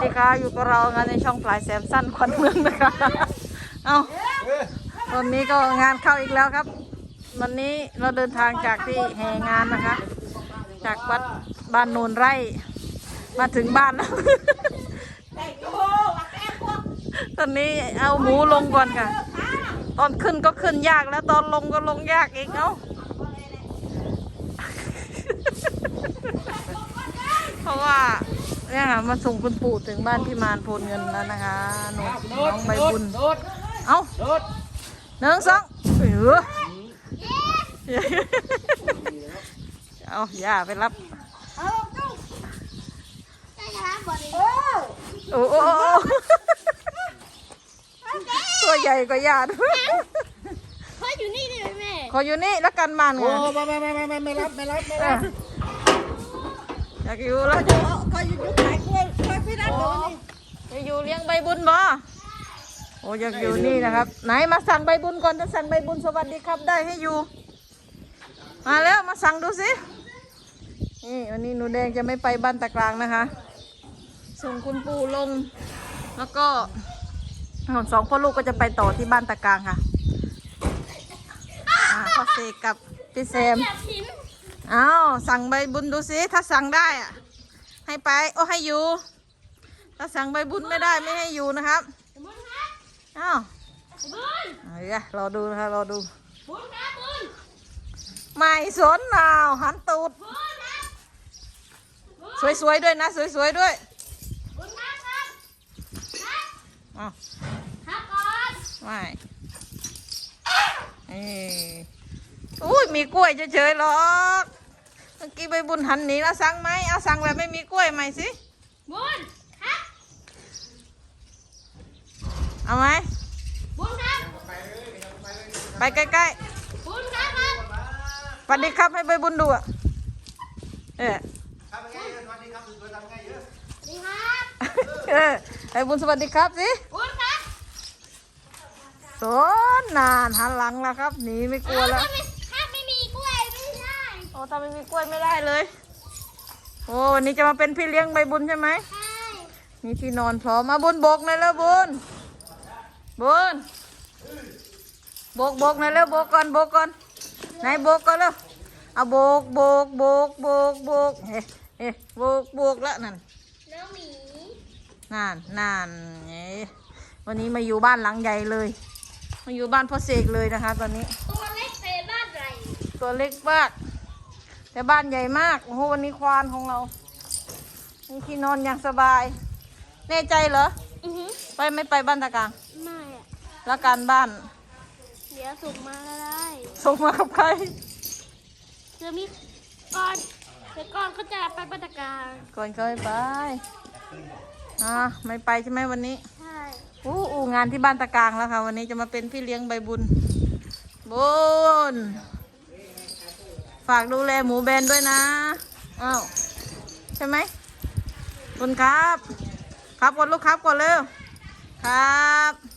ดีค่ะ อยู่กับเรางานในช่องปลายแซมสั้นควันเมืองนะคะ เอาตอนนี้ก็งานเข้าอีกแล้วครับ วันนี้เราเดินทางจากที่แห่งานนะคะ จากวัดบ้านโนนไร่ มาถึงบ้านแล้วตอนนี้เอาหมูลงก่อนค่ะ ตอนขึ้นก็ขึ้นยากแล้วตอนลงก็ลงยากเองเอ้าเพราะว่า เนี่ยค่ะมาส่งคุณปู่ถึงบ้านพี่มานโพนเงินแล้วนะคะหนูน้องใบบุญโดดเอ้าโดดหนึ่งสองเออเอาย่าไปรับโอ้โอ้โอ้ตัวใหญ่กว่าย่าด้วยพ่ออยู่นี่ได้ไหมแม่ขออยู่นี่แล้วกันมันไงโอ้ไม่ไม่ไม่ไม่ไม่ไม่รับไม่รับไม่รับอยากอยู่แล้ว เลี้ยงใบบุญบ่โอ้อยากอยู่นี่นะครับ ไหนมาสั่งใบบุญก่อนจะสั่งใบบุญสวัสดีครับได้ให้อยู่ มาแล้วมาสั่งดูสินี่วันนี้หนูแดงจะไม่ไปบ้านตะกลางนะคะ ส่งคุณปู่ลง แล้วก็สองพ่อลูกก็จะไปต่อที่บ้านตะกลางค่ะอ่าพ่อเสกกับพี่แซมอ้าวสั่งใบบุญดูสิถ้าสั่งได้อะให้ไปโอ้ให้อยู่ ถ้าสั่งใบบุญไม่ได้ไม่ให้อยู่นะครับบุญครับอ้าวบุญเอาอีกอะรอดูนะคะรอดู บุญครับบุญไม่สนอ้าวหันตูด บุญครับสวยๆด้วยนะ สวยๆด้วยบุญครับครับครับอ้าวครับก่อนไม่เอ้ยอุ้ยมีกล้วยเฉยๆหรอกเมื่อกี้ใบบุญหันหนีแล้วสั่งไหมเอาสั่งแบบไม่มีกล้วยไหมสิบุญครับ เอาไหมบุญครับไปใกล้ๆบุญครับครับสวัสดีครับให้ใบบุญดูอะเออดีครับเออใบบุญสวัสดีครับสิบุญครับสนนานหันหลังแล้วครับหนีไม่กลัวแล้ว ถ้าไม่ถ้าไม่มีกล้วยไม่ได้โอ้ถ้าไม่มีกล้วยไม่ได้เลย โอ้วันนี้จะมาเป็นพี่เลี้ยงใบบุญใช่ไหม ใช่ มีที่นอนพร้อมมาบุญโบกหน่อยแล้วบุญ บุญโบกโบกหน่อยแล้วโบกก่อนโบกก่อนไหนโบกก่อนแล้วเอาโบกโบกโบกโบกโบกเฮ้เฮ้โบกโบกแล้วนั่นน้องหมีนานนานเอ้ยวันนี้มาอยู่บ้านหลังใหญ่เลยมาอยู่บ้านพ่อเสกเลยนะคะ ตอนนี้ ตัวเล็กเป็นบ้านใหญ่ตัวเล็กมากแต่บ้านใหญ่มากโอ้โหวันนี้ควานของเรามีที่นอนอย่างสบาย แน่ใจเหรออือหือไปไม่ไปบ้านตะกลางไม่อะ แล้วการบ้าน เดี๋ยวสุกมาก็ได้ส่งมากับใคร เดี๋ยวมีก่อนเดี๋ยวก่อนก็จะไปบัตรการก่อนเคยไปอ่าไม่ไปใช่ไหมวันนี้ใช่อู้อูงานที่บ้านตะกลางแล้วค่ะ วันนี้จะมาเป็นพี่เลี้ยงใบบุญ บุญ ฝากดูแลหมูแบนด้วยนะอ้าวใช่ไหมบุญครับ ครับก่อนลูกครับก่อนเร็วครับครับ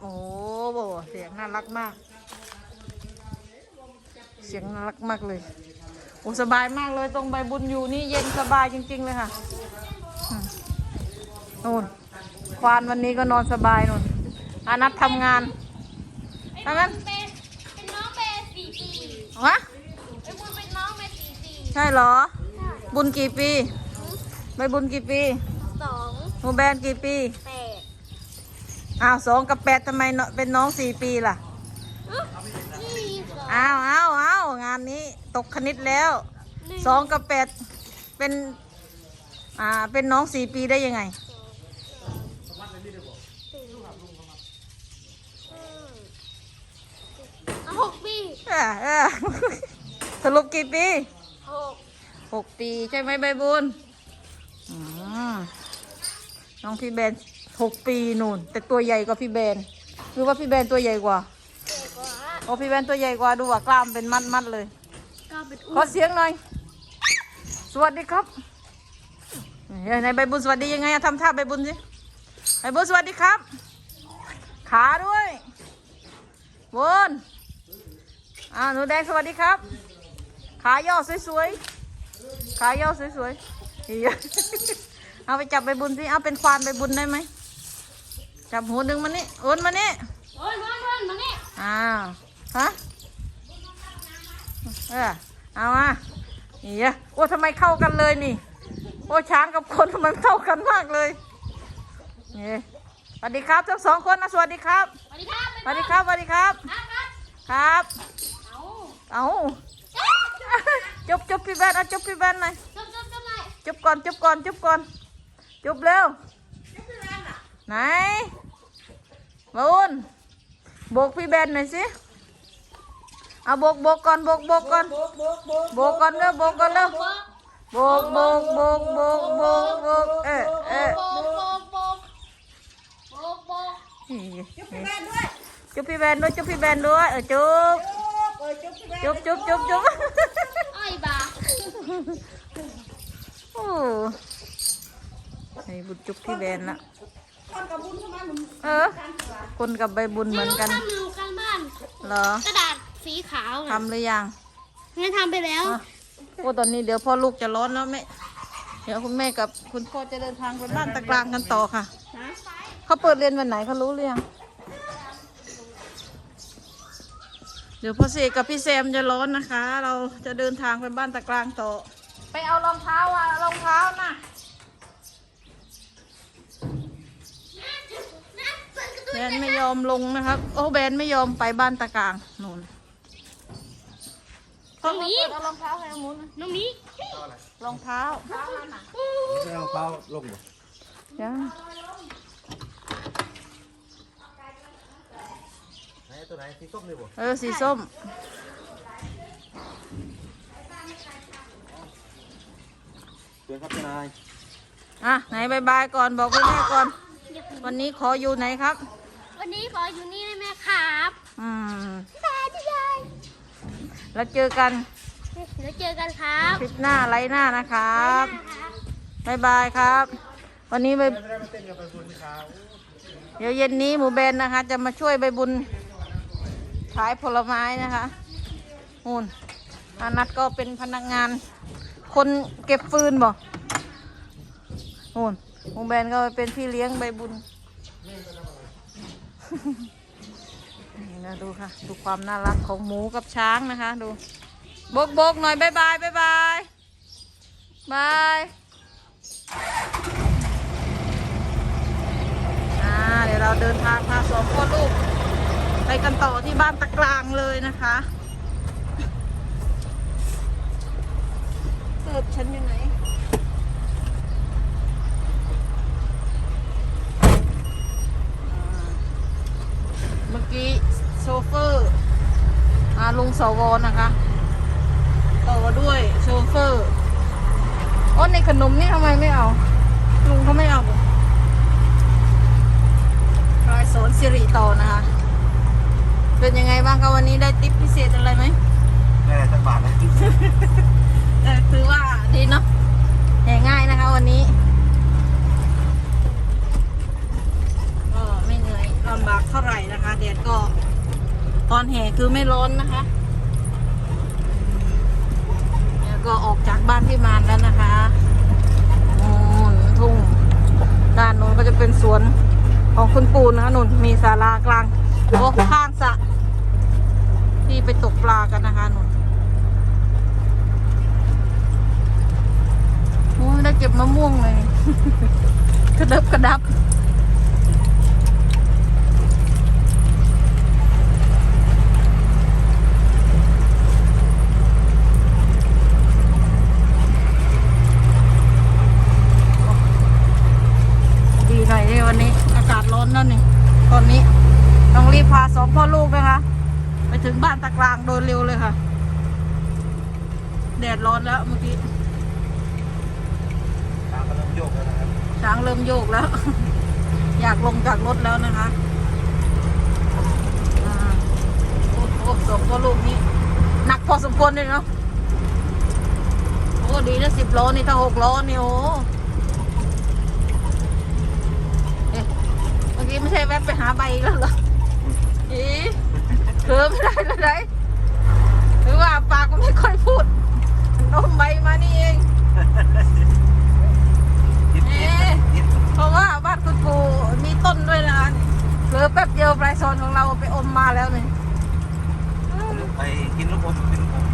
โอ้โหเสียงน่ารักมาก เสียงน่ารักมากเลย โอ้สบายมากเลยตรงใบบุญอยู่นี่เย็นสบายจริง ๆ เลยค่ะอืมนู่นควานวันนี้ก็นอนสบายนู่นอานัททำงานไอ้ดังนั้นบุญเป็นเป็นน้องเบสสี่ปีวะไอ้บุญเป็นน้องเบสสี่ปีใช่เหรอใช่บุญกี่ปีใบบุญกี่ปีสองหมูแบนกี่ปีแปด อ้าวสองกับแปดทำไมเนอะเป็นน้องสี่ปีล่ะอื้อนี่สองอ้าวอ้าวอ้าวงานนี้ตกคณิตแล้วหนึ่งสองกับแปดเป็น อ่า เป็นน้องสี่ปีได้ยังไงอะหกปีเออเออ สรุปกี่ปี หกหกปีใช่ไหมใบบุญอืมน้องพี่แบน หกปีนู่น แต่ตัวใหญ่กว่าพี่แบนหรือว่าพี่แบนตัวใหญ่กว่าเด็กกว่าโอ้พี่แบนตัวใหญ่กว่าดูว่ากล้ามเป็นมัดมัดๆเลยก็เป็นขอ้อวนเสียงหน่อย สวัสดีครับเฮ้ยในใบบุญสวัสดียังไงอะทำท่าใบบุญสิใบบุญสวัสดีครับ ขาด้วยบุญอ่าหนูแดงสวัสดีครับ ขาย่อสวยๆ ขาย่อสวยๆเฮ้ยเอาไปจับใบบุญสิเอาเป็นควานใบบุญได้ไหม จับหูดึงมานี่โอนมานี่โอ้ยนอนนอนมานี่อ้าวฮะเออเอามานี่อะโอ้ทำไมเข้ากันเลยนี่ โอ้ช้างกับคนทำไมเข้ากันมากเลยนี่สวัสดีครับทั้งสองคนนะสวัสดีครับสวัสดีครับสวัสดีครับสวัสดีครับครับครับครับเอาเอาจบจบพี่แบนเอาจบพี่แบนหน่อยจบจบจบเลยจบก่อนจบก่อนจบก่อนจบเร็วไหน บุญโบกพี่แบนหน่อยสิเอาโบกโบกก่อนโบกโบกก่อนโบกโบกโบกโบกก่อนเร็วโบกก่อนเร็วโบกโบกโบกโบกโบกโบกโบกเออเออโบกโบกโบกโบกโบกจุบพี่แบนด้วยจุบพี่แบนด้วยจุบพี่แบนด้วยเออจุบเออจุ๊บพี่แม่จุบจุบจุบจุบไอ้บ้าโอ้ไอ้บุญจุบพี่แบนละ คนกับบุญใช่ไหมหนุ่มเออ คนกับใบบุญเหมือนกันทำหนึ่งกันบ้าน เหรอกระดาษสีขาวน่ะทำหรือยังงั้นทำไปแล้วอะโอ้ตอนนี้เดี๋ยวพ่อลูกจะร้อนแล้วแม่ เดี๋ยวคุณแม่กับคุณพ่อจะเดินทางไปบ้านตะกลางกันต่อค่ะ เขาเปิดเรียนวันไหนเขารู้หรือยัง เดี๋ยวพ่อเสกกับพี่แซมจะร้อนนะคะ เราจะเดินทางไปบ้านตะกลางต่อ ไปเอารองเท้าอะรองเท้าน่ะ แบ นไม่ยอมลงนะครับ โอ้แบนไม่ยอมไปบ้านตะกลางนู่นตรงนี้เอารองเท้าให้อามุนตรงนี้รองเท้าไม่เอาเท้าลงบ่ยังไหนตัวไหนสีส้มเลยบ่เออสีส้มเตือนครับเจ้านายอะไหนบายบายก่อนบอกคุณแม่ก่อน วันนี้ขออยู่ไหนครับ วันนี้ขออยู่นี่ได้ไหมครับอืมสาธุยายแล้วเจอกันเดี๋ยวเจอกันครับคลิปหน้าไลฟ์หน้านะครับครับบายบายครับ วันนี้ไปไม่ได้มาเต้นกับไปบุญเขาเดี๋ยวเย็นนี้หมูแบนนะคะ จะมาช่วยใบบุญขายผลไม้นะคะนู่นอานัดก็เป็นพนักงาน คนเก็บฟืนบ่นู่นหมูแบนก็เป็นพี่เลี้ยงใบบุญ นี่นะดูค่ะ ดูความน่ารักของหมูกับช้างนะคะ ดูโบกโบกหน่อยบายบายบายบายบายอ่าเดี๋ยวเราเดินทางพาสองพ่อลูก ไปกันต่อที่บ้านตะกลางเลยนะคะเกิดฉันอยู่ไหน เมื่อ กี้โชเฟอร์อาลุงสวนะคะ ต่อด้วยโชเฟอร์อ๋อในขนมนี่ทำไมไม่เอา ลุงเขาไม่เอารายสอนสิริต่อนะคะ เป็นยังไงบ้างคะวันนี้ได้ติปพิเศษอะไรไหมแม่สักบาทนะเออถือว่าดีเนาะแห่ง่ายนะคะวันนี้ก็ไม่เหนื่อยลำบากเท่าไหร่นะคะแดดก็ ตอนแห่คือไม่ร้อนนะคะแล้วก็ออกจากบ้านที่มานแล้วนะคะโอ้นทุ่งด้านโน้นก็จะเป็นสวนของคุณปูนะคะนุ่นมีศาลากลางโอ้ข้างสะที่ไปตกปลากันนะคะนุ่นโอ้ได้เก็บมะม่วงเลยกระดับกระดับ ดีหน่อยนี่วันนี้ อากาศร้อนแล้วนี่ ตอนนี้ ต้องรีบพาสองพ่อลูกนะคะ ไปถึงบ้านตะกลาง โดยเร็วเลยค่ะ แดดร้อนแล้วเมื่อกี้ตามกำลังโยกแล้วนะครับช้างเริ่มโยกแล้ว อยากลงจากรถแล้วนะคะอ่าโอ้โหสองตัวลูกนี้หนักพอสมควรเลยเนาะโอ้ดีนะสิบล้อนี่ถ้าหกล้อนี่โอ้เอ๊ะเมื่อกี้ไม่ใช่แวบไปหาใบอีกแล้วเหรออีเคือไม่ได้เลย ป๊บเดียวปไบรซอนของเราไปอมมาแล้วเนี่ไปกินลูกอมกินลูกอม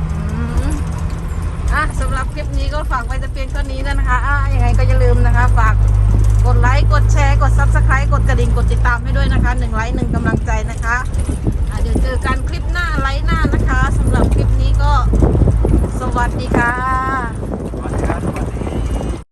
อะสำหรับคลิปนี้ก็ฝากไว้แต่เพียงเท่านี้นะคะอะยังไงก็อย่าลืมนะคะ ฝากกดไลค์ กดแชร์ กดซับสไคร b ์กดกระดิ่ง กดติดตามให้ด้วยนะคะหนึ่งไลค์หนึ่งกำลังใจนะคะะเดี๋ยวเจอกันคลิปหน้าไลค์หน้านะคะสำหรับคลิปนี้ก็สวัสดีค่ะ